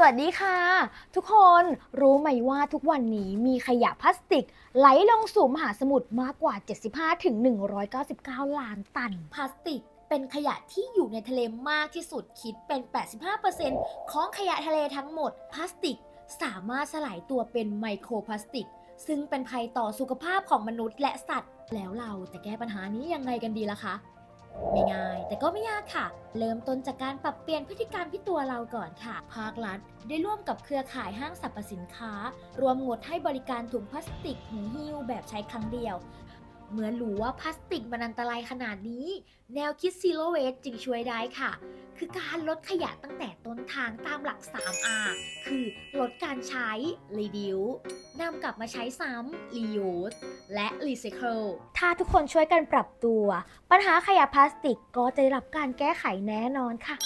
สวัสดีค่ะ ทุกคนรู้ไหมว่าทุกวันนี้มีขยะพลาสติก ไหลลงสู่มหาสมุทรมากกว่า 75ถึง199 ล้านตัน พลาสติกเป็นขยะที่อยู่ในทะเลมากที่สุดคิดเป็น 85%ของขยะทะเลทั้งหมด พลาสติกสามารถสลายตัวเป็นไมโครพลาสติก ซึ่งเป็นภัยต่อสุขภาพของมนุษย์และสัตว์ แล้วเราจะแก้ปัญหานี้ยังไงกันดีล่ะคะ ไม่ง่าย แต่ก็ไม่ยากค่ะ เริ่มต้นจากการปรับเปลี่ยนพฤติกรรมที่ตัวเราก่อนค่ะ ภาครัฐได้ร่วมกับเครือข่ายห้างสรรพสินค้า รวมงดให้บริการถุงพลาสติกหูหิ้วแบบใช้ครั้งเดียว เมื่อรู้ว่าพลาสติกมันอันตรายขนาดนี้ แนวคิด Zero Waste จึงช่วยได้ค่ะ คือการลดขยะตั้งแต่ต้นทางตามหลัก 3R คือลดการใช้ reduce นำกลับมาใช้ซ้ำ reuse และ recycle ถ้าทุกคนช่วยกันปรับตัว ปัญหาขยะพลาสติกก็จะได้รับการแก้ไขแน่นอนค่ะ